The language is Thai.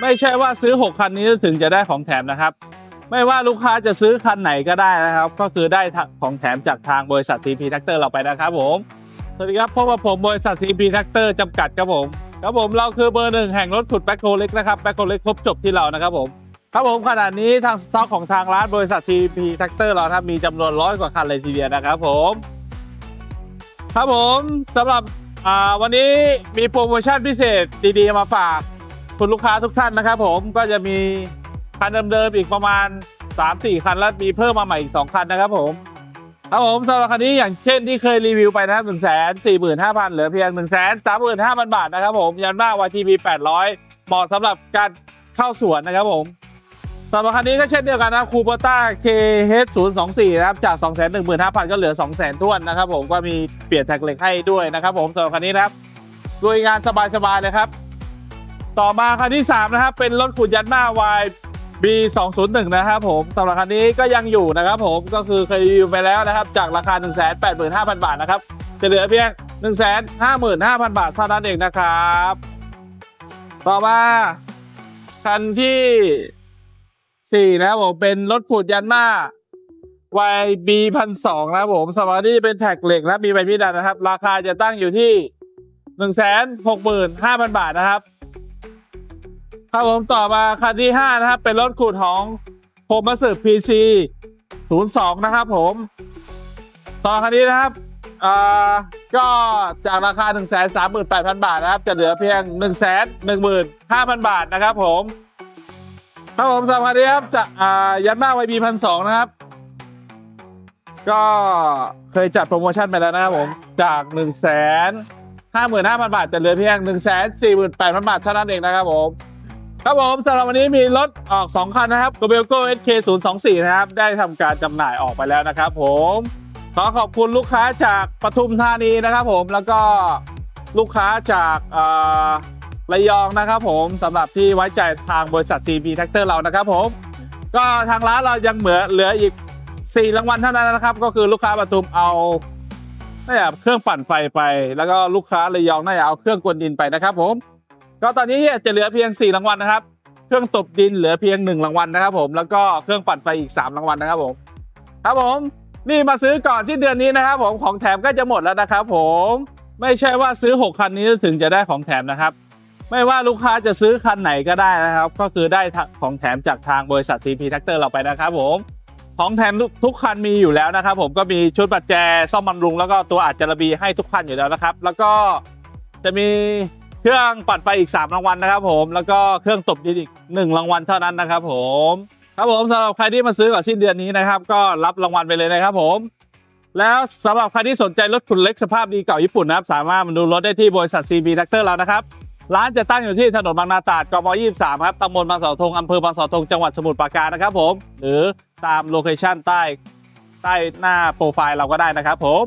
ไม่ใช่ว่าซื้อ 6 คันนี้ถึงจะได้ของแถมนะครับ ไม่ว่าลูกค้าจะซื้อคันไหนก็ได้นะครับ ก็คือได้ของแถมจากทางบริษัท CP Tractor เราไปนะครับผม สวัสดีครับพบกับผมบริษัท CP Tractor จำกัดครับผม ครับผมเราคือเบอร์หนึ่งแห่งรถขุดแบ็คโฮเล็กนะครับแบ็คโฮเล็กครบจบที่เรานะครับผม ครับผมขณะนี้ทางสต็อกของทางร้านบริษัท CP Tractor เราครับมีจำนวนร้อยกว่าคันเลยทีเดียวนะครับผม ครับผมสำหรับวันนี้มีโปรโมชั่นพิเศษดีๆมาฝาก คุณลูกค้าทุกท่านนะครับผมก็จะมีคันเดิมๆอีกประมาณ 3-4 คันแล้วมีเพิ่มมาใหม่อีก 2 คันนะครับผมครับผมสำหรับคันนี้อย่างเช่นที่เคยรีวิวไปนะครับ1 4 5 0 0 0เหลือเพียง1 3 5 0 0 0บาทนะครับผมยันมาก YTB 800เหมาะสำหรับการเข้าสวนนะครับผมสำหรับคันนี้ก็เช่นเดียวกันนะคูเปอร์ต้า KH 0 2 4นะครับจาก2 1 5 0 0 0ก็เหลือ2 0 0 0 0 0ท้วนนะครับผมก็มีเปลี่ยนแท็กเหล็กให้ด้วยนะครับผมสำหรับคันนี้นะครับลุยงานสบายๆเลยครับ ต่อมาคันที่ 3 นะครับ เป็นรถขุดยันมา Y B 2 0 1นะครับผมสำหรับคันนี้ก็ยังอยู่นะครับผมก็คือเคยรีวิวไปแล้วนะครับ จากราคา 1 8 5 0 0 0 บาทนะครับ จะเหลือเพียง 155,000 บาทเท่านั้นเองนะครับ ต่อมาคันที่ 4 นะครับผมเป็นรถขุดยันมา YB พันสองนะครับผมสำหรับที่เป็นแท็กเหล็กนะมีใบมีดดันนะครับ ราคาจะตั้งอยู่ที่ 1 6 5 0 0 0 บาทนะครับ ครับผมต่อมาคันที่ 5 นะครับ เป็นรถขุดของโฮม a สึ PC 02นย์สองนะครับผมสำหรับคันนี้นะครับอ่าก็จากราคา 1 3 8 0 0 0 บาทนะครับ จะเหลือเพียง 1 1 5 0 0 0 บาทนะครับผมครับผมสำหรับคันนี้ครับจะอ่ายันมากไวบีพันสองนะครับ ก็เคยจัดโปรโมชั่นไปแล้วนะครับผมจาก 1 5 5 0 0 0 บาทจะเหลือเพียง 1 4 8 0 0 0 บาทเท่านั้นเองนะครับผม ครับผมสำหรับวันนี้มีรถออก 2 คันนะครับ g o b e l g o SK 0 2 4นะครับ ได้ทำการจำหน่ายออกไปแล้วนะครับผม ขอขอบคุณลูกค้าจากปทุมธานีนะครับผม แล้วก็ลูกค้าจากระยองนะครับผมสำหรับที่ไว้ใจทางบริษัท TB Tractor เรานะครับผม ก็ทางร้านเรายังเหลือเหลืออีก 4 รางวัลเท่านั้นนะครับ ก็คือลูกค้าปทุมเอาน่าจะเครื่องปั่นไฟไป แล้วก็ลูกค้าระยองน่าจะเอาเครื่องกลดินไปนะครับผม ก็ตอนนี้จะเหลือเพียง 4 รางวัลนะครับ เครื่องตบดินเหลือเพียง 1 รางวัลนะครับผม แล้วก็เครื่องปั่นไฟอีก 3 รางวัลนะครับผม ครับผม นี่มาซื้อก่อนสิ้นเดือนนี้นะครับผม ของแถมก็จะหมดแล้วนะครับผม ไม่ใช่ว่าซื้อ 6 คันนี้ถึงจะได้ของแถมนะครับ ไม่ว่าลูกค้าจะซื้อคันไหนก็ได้นะครับ ก็คือได้ของแถมจากทางบริษัท CP Tractor เราไปนะครับผมของแถมทุกคันมีอยู่แล้วนะครับผมก็มีชุดปัจแจซ่อมบำรุง แล้วก็ตัวอัดจารบีให้ทุกคันอยู่แล้วนะครับ แล้วก็จะมี เครื่องปัดไฟอีก 3 รางวัลนะครับผมแล้วก็เครื่องตบดินอีก 1 รางวัลเท่านั้นนะครับผมครับผมสำหรับใครที่มาซื้อก่อนสิ้นเดือนนี้นะครับ ก็รับรางวัลไปเลยนะครับผม แล้วสำหรับใครที่สนใจรถคุณเล็กสภาพดีเก่าญี่ปุ่นนะครับ สามารถมาดูรถได้ที่บริษัท CB Tractor เรานะครับ ร้านจะตั้งอยู่ที่ถนนบางนาตราดกม23ครับตำบลบางเสาธงอำเภอบางเสาธงจังหวัดสมุทรปราการนะครับ ผม หรือตามโลเคชั่นใต้ใต้หน้าโปรไฟล์เราก็ได้นะครับผม